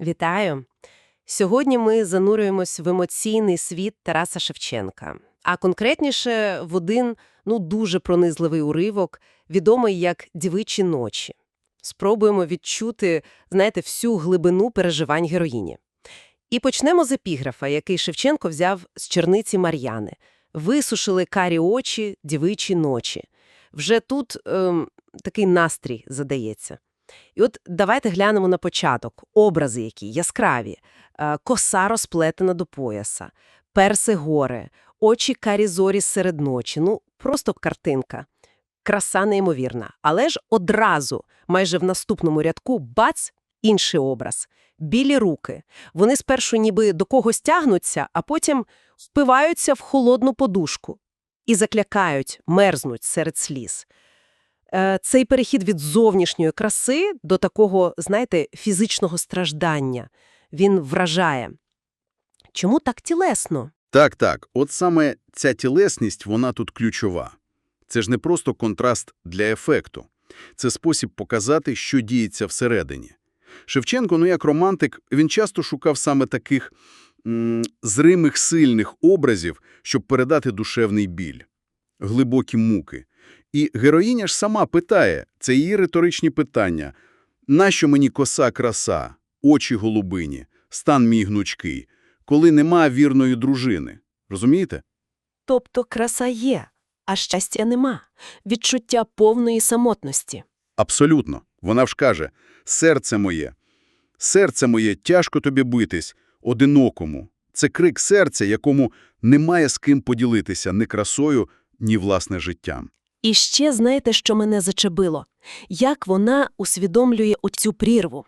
Вітаю! Сьогодні ми занурюємось в емоційний світ Тараса Шевченка, а конкретніше в один ну дуже пронизливий уривок, відомий як «Дівичі ночі». Спробуємо відчути, знаєте, всю глибину переживань героїні. І почнемо з епіграфа, який Шевченко взяв з черниці Мар'яни. «Висушили карі очі, дівичі ночі». Вже тут ем, такий настрій задається. І от давайте глянемо на початок. Образи які яскраві. Е, Коса розплетена до пояса, перси гори, очі карі зорі серед ночі. Ну, просто картинка. Краса неймовірна. Але ж одразу, майже в наступному рядку, бац, інший образ. Білі руки. Вони спершу ніби до когось тягнуться, а потім впиваються в холодну подушку і заклякають, мерзнуть серед сліз. Е, Цей перехід від зовнішньої краси до такого, знаєте, фізичного страждання, він вражає. Чому так тілесно? Так, так. От саме ця тілесність, вона тут ключова. Це ж не просто контраст для ефекту. Це спосіб показати, що діється всередині. Шевченко, ну як романтик, він часто шукав саме таких зримих сильних образів, щоб передати душевний біль, глибокі муки. І героїня ж сама питає, це її риторичні питання. Нащо мені коса краса, очі голубині, стан мій гнучкий, коли нема вірної дружини? Розумієте? Тобто краса є, а щастя нема. Відчуття повної самотності. Абсолютно. Вона ж каже, серце моє, серце моє, тяжко тобі битись, одинокому. Це крик серця, якому немає з ким поділитися ні красою, ні власне життям. І ще знаєте, що мене зачепило? Як вона усвідомлює оцю прірву.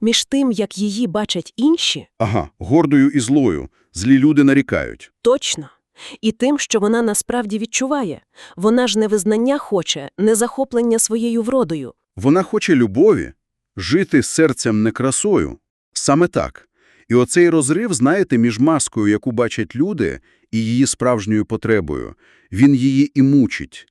Між тим, як її бачать інші, Ага, гордою і злою, злі люди нарікають. точно. І тим, що вона насправді відчуває. Вона ж не визнання хоче, не захоплення своєю вродою. Вона хоче любові, жити серцем не красою. Саме так. І оцей розрив, знаєте, між маскою, яку бачать люди, і її справжньою потребою, він її і мучить.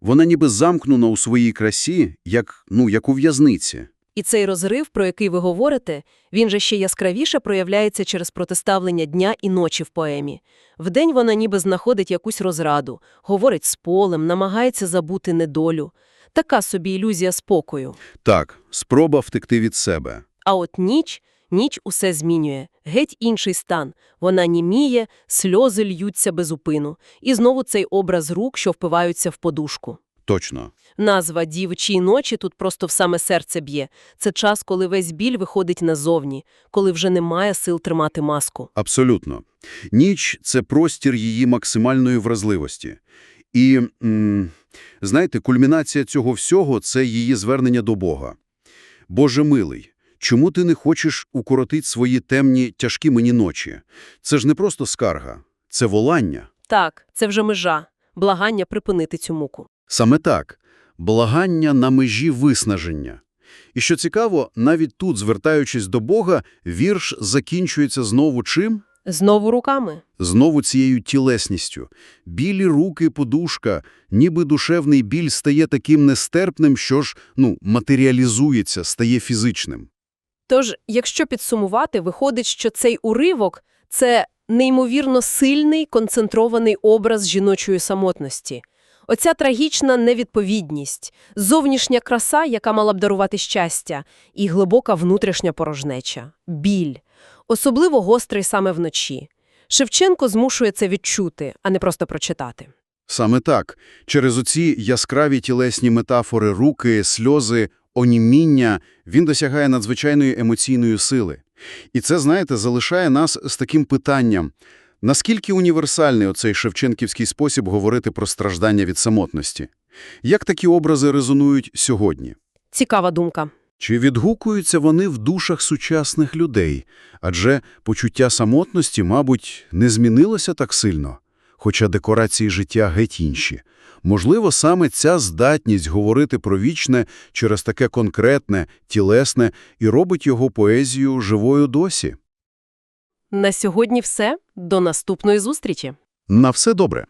Вона ніби замкнена у своїй красі, як, ну, як у в'язниці. І цей розрив, про який ви говорите, він же ще яскравіше проявляється через протиставлення дня і ночі в поемі. Вдень вона ніби знаходить якусь розраду, говорить з полем, намагається забути недолю. Така собі ілюзія спокою. Так, спроба втекти від себе. А от ніч, ніч усе змінює. Геть інший стан. Вона німіє, сльози льються без упину. І знову цей образ рук, що впиваються в подушку. Точно. Назва «Дівчій ночі» тут просто в саме серце б'є. Це час, коли весь біль виходить назовні, коли вже немає сил тримати маску. Абсолютно. Ніч – це простір її максимальної вразливості. І, м, знаєте, кульмінація цього всього – це її звернення до Бога. «Боже милий, чому ти не хочеш укоротить свої темні, тяжкі мені ночі? Це ж не просто скарга, це волання. Так, це вже межа. Благання припинити цю муку. Саме так. Благання на межі виснаження. І що цікаво, навіть тут, звертаючись до Бога, вірш закінчується знову чим? Знову руками. Знову цією тілесністю. Білі руки, подушка, ніби душевний біль стає таким нестерпним, що ж, ну, матеріалізується, стає фізичним. Тож, якщо підсумувати, виходить, що цей уривок – це неймовірно сильний, концентрований образ жіночої самотності. Оця трагічна невідповідність, зовнішня краса, яка мала б дарувати щастя, і глибока внутрішня порожнеча – біль. Особливо гострий саме вночі. Шевченко змушує це відчути, а не просто прочитати. Саме так. Через оці яскраві тілесні метафори руки, сльози, оніміння він досягає надзвичайної емоційної сили. І це, знаєте, залишає нас з таким питанням. Наскільки універсальний оцей шевченківський спосіб говорити про страждання від самотності? Як такі образи резонують сьогодні? Цікава думка. Чи відгукуються вони в душах сучасних людей? Адже почуття самотності, мабуть, не змінилося так сильно, хоча декорації життя геть інші. Можливо, саме ця здатність говорити про вічне через таке конкретне, тілесне і робить його поезію живою досі. На сьогодні все. До наступної зустрічі. На все добре.